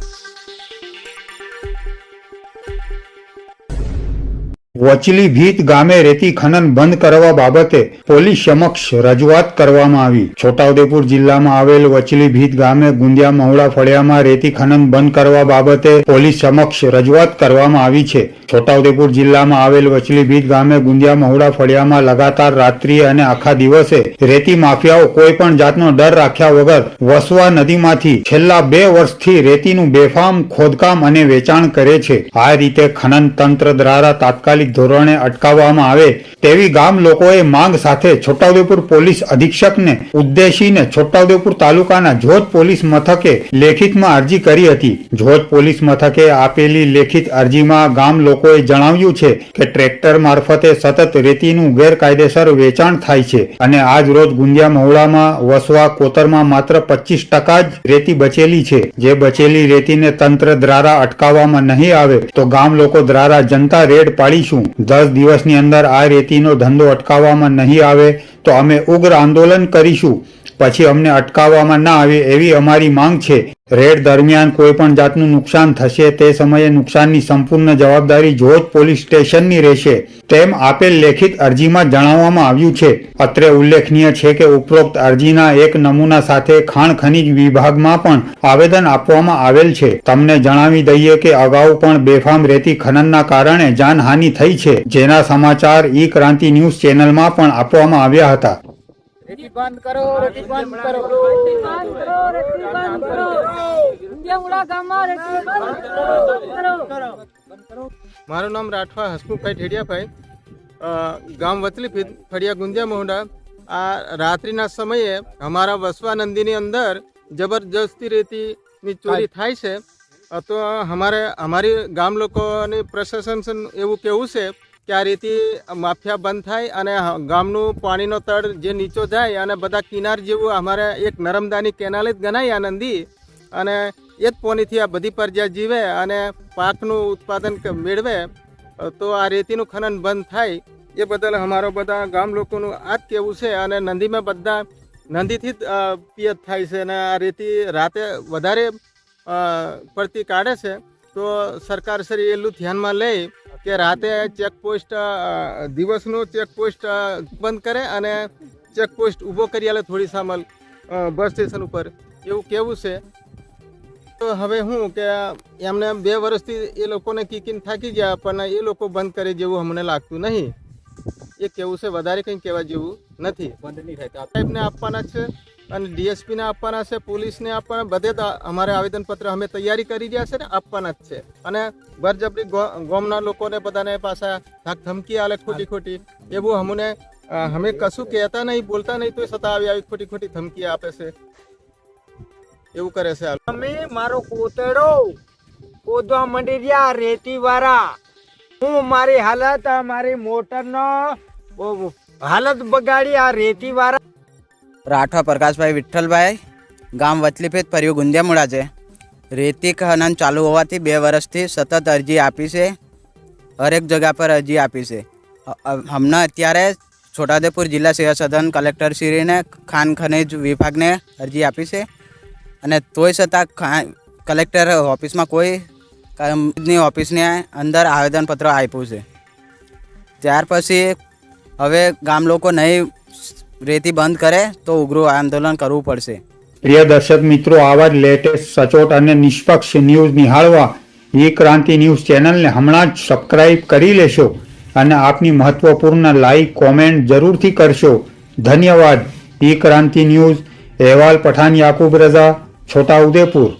Thank you. વચલી ભીત ગામે રેતી ખનન બંધ કરવા બાબતે પોલીસ સમક્ષ રજૂઆત કરવામાં આવી. છોટાઉદેપુર જિલ્લામાં આવેલ વચલી ભીત ગામે ગુંદિયા મહુડા ફળિયામાં રેતી ખનન બંધ કરવા બાબતે પોલીસ સમક્ષ રજૂઆત કરવામાં આવી છે. છોટાઉદેપુર જિલ્લામાં આવેલ વચલી ભીત ગામે ગુંદિયા મહુડા ફળિયામાં લગાતાર રાત્રિ અને આખા દિવસે રેતી માફિયાઓ કોઈ પણ જાતનો ડર રાખ્યા વગર વસવા નદીમાંથી છેલ્લા બે વર્ષથી રેતીનું બેફામ, ખોદકામ અને વેચાણ કરે છે. આ રીતે ખનન તંત્ર દ્વારા તાત્કાલિક ધોરણે અટકાવવામાં આવે તેવી ગામ લોકોએ માંગ સાથે છોટાઉદેપુર પોલીસ અધિક્ષકને ઉદ્દેશીને છોટાઉદેપુર તાલુકાના જોત પોલીસ મથકે લેખિતમાં અરજી કરી હતી. જોત પોલીસ મથકે આપેલી લેખિત અરજીમાં ગામ લોકોએ જણાવ્યું છે કે ટ્રેક્ટર મારફતે સતત રેતીનું ગેરકાયદેસર વેચાણ થાય છે અને આજ રોજ ગુંદિયા મહુડામાં વસવા કોતરમાં માત્ર પચીસ ટકા જ રેતી બચેલી છે. જે બચેલી રેતીને તંત્ર દ્વારા અટકાવવામાં નહીં આવે તો ગામ લોકો દ્વારા જનતા રેડ પાડીશું. દસ દિવસની અંદર આ રેતીનો ધંધો અટકાવવામાં નહીં આવે તો અમે ઉગ્ર આંદોલન કરીશું. પછી અમને અટકાવવામાં ના આવે એવી અમારી માંગ છે. રેડ દરમિયાન કોઈ પણ જાતનું નુકસાન થશે તે સમયે નુકસાનની સંપૂર્ણ જવાબદારી જોજ પોલીસ સ્ટેશનની રહેશે. તેમ આપેલ લેખિત અરજીમાં જણાવવામાં આવ્યું છે. અત્રે ઉલ્લેખનીય છે કે ઉપરોક્ત અરજીના એક નમૂના સાથે ખાણ ખનિજ વિભાગમાં પણ આવેદન આપવામાં આવેલ છે. તમને જણાવી દઈએ કે અગાઉ પણ બેફામ રેતી ખનનના કારણે જાનહાનિ થઈ છે. જેના સમાચાર ઈ ક્રાંતિ ન્યૂઝ ચેનલમાં પણ આપવામાં આવ્યા હતા. રેતી બંધ કરો રેતી બંધ કરો. બંધ કરો રેતી બંધ કરો. મારું નામ રાઠવા હસમુખભાઈ ઠેડિયાભાઈ. ગામ વતલી ફળિયા ગુંદિયા મોહડા આ રાત્રિના સમયે અમારા વસવા નંદીની અંદર જબરજસ્તી રેતીની ચોરી થાય છે. તો અમારે, અમારી ગામ લોકોની પ્રશાસન એવું કેવું છે કે આ રેતી માફિયા બંધ થાય અને ગામનું પાણીનો તળ જે નીચો જાય અને બધા કિનાર જેવું અમારે એક નરમદાની કેનાલ જ ગણાય આ નંદી અને એ જ પોનીથી આ બધી પ્રજા જીવે અને પાકનું ઉત્પાદન મેળવે તો આ રેતીનું ખનન બંધ થાય. એ બદલ અમારો બધા ગામ લોકોનું આ જ કહેવું છે અને નંદીમાં બધા નંદીથી જ પિયત થાય છે અને આ રેતી રાતે વધારે પડતી કાઢે છે. તો સરકાર શ્રી એટલું ધ્યાનમાં લે કે રાતે ચેકપોસ્ટ દિવસનું ચેકપોસ્ટ બંધ કરે અને ચેકપોસ્ટ ઊભો કરી આલે થોડી સામલ બસ સ્ટેશન ઉપર. એવું કેવું છે? તો હવે હું કે એમને બે વર્ષથી એ લોકોને કીકીને થાકી ગયા પણ એ લોકો બંધ કરે જેવું અમને લાગતું નહીં. એ કેવું છે? વધારે કંઈ કહેવા જેવું નથી. બંધ નહીં થાય સાહેબને આપવાના છે અને ડીએસપીને આપવાના છે પોલીસને આપવાના બધે અમારે આવેદનપત્ર અમે તૈયારી કરી રહ્યા છે ને આપવાના જ છે. અને બરજબરી ગોમના લોકોને બધાને પાછા ધાક ધમકી આલે ખોટી ખોટી એવું અમને અમે કશું કહેતા નહીં બોલતા નહીં તો છતાં આવી આવી ખોટી ખોટી ધમકી આપે છે. એવું કરે છે તમે અમે મારો કોતડો કોદવા મંડી રહ્યા રેતી વાળા હું મારી હાલત મારી મોટરનો હાલત બગાડી આ રેતી વાળા રાઠવા પ્રકાશભાઈ વિઠ્ઠલભાઈ ગામ વચલીફેત ફર્યું ગુંદિયામુળા છે. રેતી ખનન ચાલુ હોવાથી બે વર્ષથી સતત અરજી આપી છે. હરેક જગ્યા પર અરજી આપી છે. હમણાં અત્યારે છોટાઉદેપુર જિલ્લા સેવા સદન કલેક્ટરશ્રીને ખાન ખનિજ વિભાગને અરજી આપી છે. અને તોય છતાં કલેક્ટર ઓફિસમાં કોઈ કંપની ઓફિસની અંદર આવેદનપત્ર આપ્યું છે. ત્યાર પછી હવે ગામ લોકો નહીં રેતી બંધ કરે તો ઉગ્ર આંદોલન કરવું પડશે. પ્રિય દર્શક મિત્રો, આવા જ લેટેસ્ટ સચોટ અને નિષ્પક્ષ ન્યૂઝ નિહાળવા ઈ ક્રાંતિ ન્યૂઝ ચેનલને હમણાં જ સબસ્ક્રાઈબ કરી લેશો અને આપની મહત્વપૂર્ણ લાઈક કોમેન્ટ જરૂરથી કરશો. ધન્યવાદ. ઈ ક્રાંતિ ન્યૂઝ, અહેવાલ પઠાણ યાકુબ રઝા. છોટા ઉદેપુર